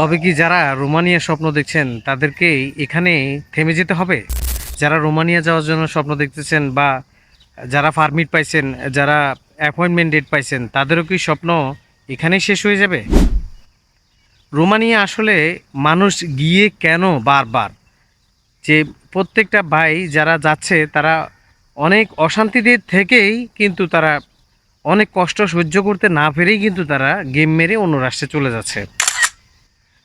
তবে কি যারা রোমানিয়া স্বপ্ন দেখছেন, তাদেরকে এখানে থেমে যেতে হবে? যারা রোমানিয়া যাওয়ার জন্য স্বপ্ন দেখতেছেন বা যারা ফার্মিট পাইছেন, যারা অ্যাপয়েন্টমেন্ট ডেট পাইছেন, তাদেরও কি স্বপ্ন এখানেই শেষ হয়ে যাবে? রোমানিয়া আসলে মানুষ গিয়ে কেন বারবার? যে প্রত্যেকটা ভাই যারা যাচ্ছে, তারা অনেক অশান্তিতে থেকেই কিন্তু তারা অনেক কষ্ট সহ্য করতে না পেরেই কিন্তু তারা গেম মেরে অন্য রাষ্ট্রে চলে যাচ্ছে।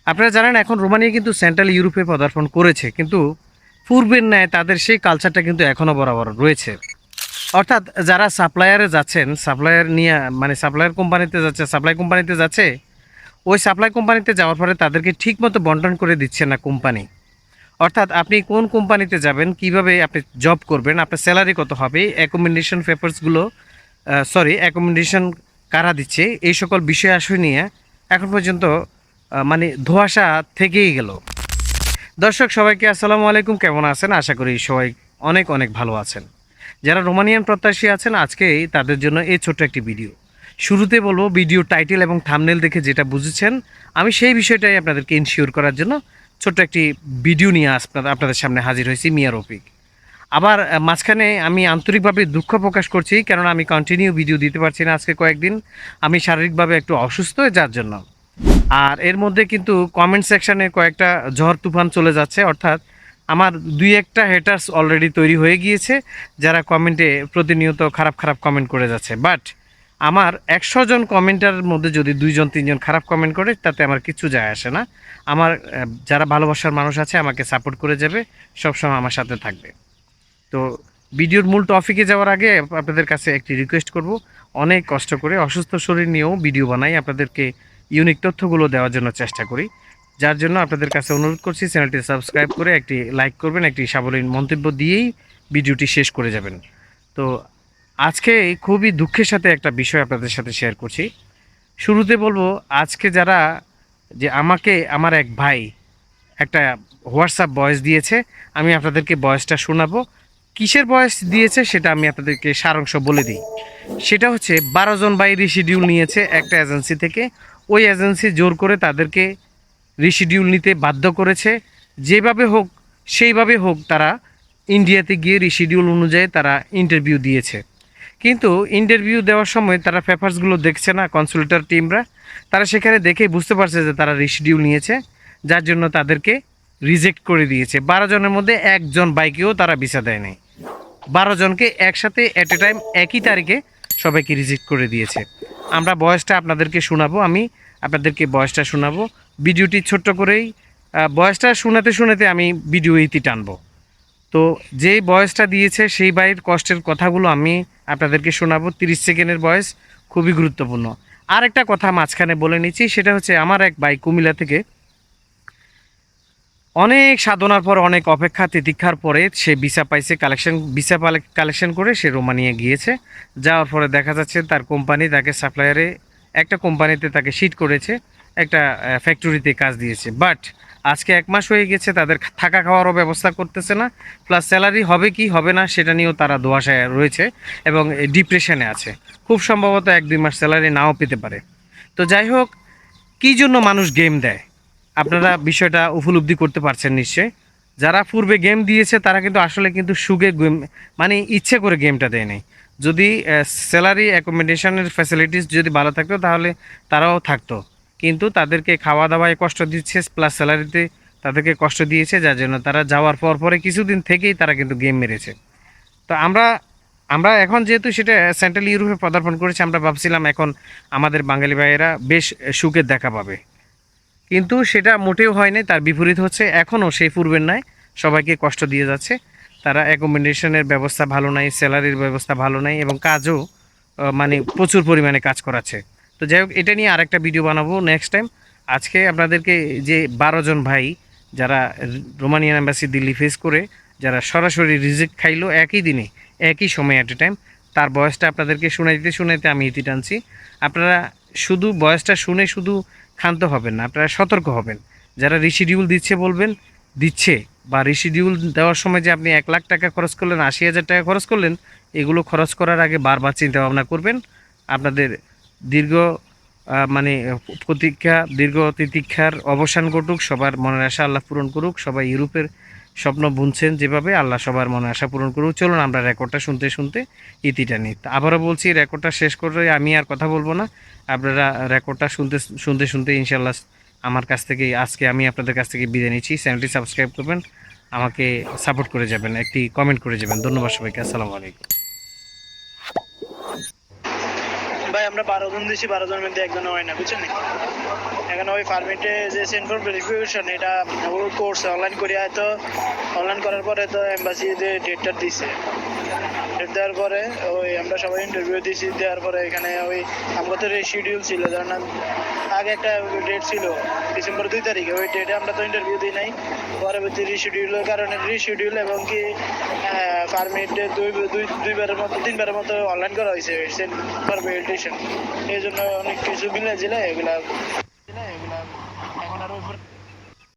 আপনারা জানেন এখন রোমানিয়া কিন্তু সেন্ট্রাল ইউরোপে পদার্পণ করেছে, কিন্তু পূর্বের ন্যায় তাদের সেই কালচারটা কিন্তু এখনও বরাবর রয়েছে। অর্থাৎ যারা সাপ্লায়ারে যাচ্ছেন সাপ্লায়ার নিয়ে মানে সাপ্লায়ার কোম্পানিতে যাচ্ছে সাপ্লাই কোম্পানিতে যাচ্ছে, ওই সাপ্লাই কোম্পানিতে যাওয়ার পরে তাদেরকে ঠিকমতো বন্টন করে দিচ্ছে না কোম্পানি অর্থাৎ আপনি কোন কোম্পানিতে যাবেন, কীভাবে আপনি জব করবেন, আপনার স্যালারি কত হবে অ্যাকোমোডেশন পেপার্সগুলো সরি অ্যাকোমোডেশন কারা দিচ্ছে, এই সকল বিষয় আসয় নিয়ে এখন পর্যন্ত মানে ধোয়াশা থেকেই গেল। দর্শক, সবাইকে আসসালামু আলাইকুম। কেমন আছেন? আশা করি সবাই অনেক অনেক ভালো আছেন। যারা রোমানিয়ান প্রত্যাশী আছেন, আজকেই তাদের জন্য এই ছোট্ট একটি ভিডিও। শুরুতে বলব, ভিডিও টাইটেল এবং থামনেল দেখে যেটা বুঝেছেন, আমি সেই বিষয়টাই আপনাদেরকে ইনশিওর করার জন্য ছোট্ট একটি ভিডিও নিয়ে আপনাদের আপনাদের সামনে হাজির হয়েছি, মিয়া রফিক। আবার মাঝখানে আমি আন্তরিকভাবে দুঃখ প্রকাশ করছি, কেননা আমি কন্টিনিউ ভিডিও দিতে পারছি না আজকে কয়েকদিন। আমি শারীরিকভাবে একটু অসুস্থ, যার জন্য আর এর মধ্যে কিন্তু কমেন্ট সেকশানে কয়েকটা ঝড় তুফান চলে যাচ্ছে, অর্থাৎ আমার দুই একটা হেটার্স অলরেডি তৈরি হয়ে গিয়েছে, যারা কমেন্টে প্রতিনিয়ত খারাপ খারাপ কমেন্ট করে যাচ্ছে। বাট আমার একশো জন কমেন্টার মধ্যে যদি দুইজন, তিনজন খারাপ কমেন্ট করে, তাতে আমার কিছু যায় আসে না। আমার যারা ভালোবাসার মানুষ আছে, আমাকে সাপোর্ট করে যাবে, সবসময় আমার সাথে থাকবে। তো ভিডিওর মূল টপিকে যাওয়ার আগে আপনাদের কাছে একটি রিকোয়েস্ট করব। অনেক কষ্ট করে অসুস্থ শরীর নিয়েও ভিডিও বানাই, আপনাদেরকে ইউনিক তথ্যগুলো দেওয়ার জন্য চেষ্টা করি। যার জন্য আপনাদের কাছে অনুরোধ করছি, চ্যানেলটি সাবস্ক্রাইব করে একটি লাইক করবেন, একটি সাবলীন মন্তব্য দিয়েই ভিডিওটি শেষ করে যাবেন। তো আজকে খুবই দুঃখের সাথে একটা বিষয় আপনাদের সাথে শেয়ার করছি। শুরুতে বলব, আজকে যারা যে আমাকে, আমার এক ভাই একটা হোয়াটসঅ্যাপ ভয়েস দিয়েছে, আমি আপনাদেরকে ভয়েসটা শোনাবো। কিসের ভয়েস দিয়েছে সেটা আমি আপনাদেরকে সারাংশ বলে দিই। সেটা হচ্ছে বারো জন ভাই রিশিডিউল নিয়েছে একটা এজেন্সি থেকে। ওই এজেন্সি জোর করে তাদেরকে রিশিডিউল নিতে বাধ্য করেছে। যেভাবে হোক, সেইভাবে হোক তারা ইন্ডিয়াতে গিয়ে রিশিডিউল অনুযায়ী তারা ইন্টারভিউ দিয়েছে। কিন্তু ইন্টারভিউ দেওয়ার সময় তারা পেপার্সগুলো দেখছে না কনসুলেটর টিমরা তারা সেখানে দেখেই বুঝতে পারছে যে তারা রিশিডিউল নিয়েছে, যার জন্য তাদেরকে রিজেক্ট করে দিয়েছে। বারো জনের মধ্যে একজন বাইকেও তারা ভিসা দেয়নি। বারো জনকে একসাথে অ্যাট এ টাইম একই তারিখে সবাইকে রিজেক্ট করে দিয়েছে। আমরা বয়সটা আপনাদেরকে শোনাবো, আমি আপনাদেরকে বয়সটা শোনাবো। ভিডিওটি ছোট্ট করেই বয়সটা শোনাতে শোনাতে আমি ভিডিও ইতি টানবো। তো যে বয়সটা দিয়েছে সেই বাড়ির কষ্টের কথাগুলো আমি আপনাদেরকে শোনাবো। তিরিশ সেকেন্ডের বয়স খুবই গুরুত্বপূর্ণ। আর একটা কথা মাঝখানে বলে নিচ্ছি, সেটা হচ্ছে আমার এক বাই কুমিল্লা থেকে অনেক সাধনার পর, অনেক অপেক্ষা তিতিক্ষার পরে সে ভিসা পাইছে, কালেকশন, ভিসা কালেকশন করে সে রোমানিয়া গিয়েছে। যাওয়ার পরে দেখা যাচ্ছে তার কোম্পানি তাকে সাপ্লায়ারে, একটা কোম্পানিতে তাকে শিট করেছে, একটা ফ্যাক্টরিতে কাজ দিয়েছে। বাট আজকে এক মাস হয়ে গেছে, তাদের থাকা খাওয়ারও ব্যবস্থা করতেছে না। প্লাস স্যালারি হবে কি হবে না, সেটা নিয়েও তারা দোয়াশায় রয়েছে এবং ডিপ্রেশনে আছে। খুব সম্ভবত এক দুই মাস স্যালারি নাও পেতে পারে। তো যাই হোক, কী জন্য মানুষ গেম দেয়? আপনারা বিষয়টা উপলব্ধি করতে পারছেন নিশ্চয়ই। যারা পূর্বে গেম দিয়েছে, তারা কিন্তু আসলে কিন্তু সুগে গেম মানে ইচ্ছে করে গেমটা দেয় নাই। যদি স্যালারি অ্যাকোমোডেশনের ফ্যাসিলিটিস যদি ভালো থাকতো, তাহলে তারাও থাকতো। কিন্তু তাদেরকে খাওয়া দাওয়ায় কষ্ট দিচ্ছে প্লাস স্যালারিতে তাদেরকে কষ্ট দিয়েছে, যার জন্য তারা যাওয়ার পর পরে কিছুদিন থেকেই তারা কিন্তু গেম মেরেছে। তো আমরা আমরা এখন যেহেতু সেটা সেন্ট্রাল ইউরোপে পদার্পণ করেছি, আমরা ভাবছিলাম এখন আমাদের বাঙালি ভাইয়েরা বেশ সুখের দেখা পাবে। কিন্তু সেটা মোটেও হয়নি, তার বিপরীত হচ্ছে এখনও সেই পূর্বের নয় সবাইকে কষ্ট দিয়ে যাচ্ছে। তারা অ্যাকোমোডেশনের ব্যবস্থা ভালো নাই স্যালারির ব্যবস্থা ভালো নাই এবং কাজও মানে প্রচুর পরিমাণে কাজ করাচ্ছে। তো যাই হোক, এটা নিয়ে আরেকটা ভিডিও বানাবো নেক্সট টাইম আজকে আপনাদেরকে যে বারো জন ভাই যারা রোমানিয়ান অ্যাম্বাসি দিল্লি ফেস করে, যারা সরাসরি রিজেক্ট খাইলো একই দিনে, একই সময় অ্যাট এ টাইম তার বয়সটা আপনাদেরকে শোনাইতে শোনাইতে আমি ইতি টানছি। আপনারা শুধু বয়সটা শুনে শুধু ক্ষান্ত হবেন না, আপনারা সতর্ক হবেন। যারা রিশিডিউল দিচ্ছে বলবেন, দিচ্ছে। বা রিশিডিউল দেওয়ার সময় যে আপনি এক লাখ টাকা খরচ করলেন, আশি হাজার টাকা খরচ করলেন, এগুলো খরচ করার আগে বারবার চিন্তা ভাবনা করবেন। আপনাদের দীর্ঘ মানে প্রতীক্ষা, দীর্ঘ তিতীক্ষার অবসান ঘটুক, সবার মনের আশা আল্লাহ পূরণ করুক। সবাই ইউরোপের স্বপ্ন বুনছেন যেভাবে, আল্লাহ সবার মনে আশা পূরণ করুক। চলুন আমরা রেকর্ডটা শুনতে শুনতে ইতিটা নিই। আবারও বলছি, রেকর্ডটা শেষ করে আমি আর কথা বলব না। আপনারা রেকর্ডটা শুনতে শুনতে শুনতে ইনশাল্লাহ আমার কাছ থেকে আজকে আমি আপনাদের কাছ থেকে বিদায় নিচ্ছি। চ্যানেলটি সাবস্ক্রাইব করবেন, আমাকে সাপোর্ট করে যাবেন, একটি কমেন্ট করে যাবেন। ধন্যবাদ সবাইকে, আসসালামু আলাইকুম ভাই আমরা বারো জন দিছি, বারো জনের মধ্যে একজন হয় না, বুঝছেন? এখানে ওই পারমিটে যে সেন্ড ফর ভেরিফিকেশন এটা ও করছে অনলাইন করে হয়তো অনলাইন করার পরে তো এম্বাসি যে ডেটটা দিছে ডেট দেওয়ার পরে ওই আমরা সবাই ইন্টারভিউ দিয়েছি দেওয়ার পরে এখানে ওই আমরা তো শিডিউল ছিল, ধরেন আগে একটা ডেট ছিল, ডিসেম্বর দুই তারিখে, ওই ডেটে আমরা তো ইন্টারভিউ দিই নাই পরবর্তী রিশিডিউলের কারণে রিশিডিউল এবং কি পারমিট দুই দুই দুইবারের মতো, তিনবারের মতো অনলাইন করা হয়েছে পার ফর এই জন্য অনেক কিছু মিলে জিলে এগুলা।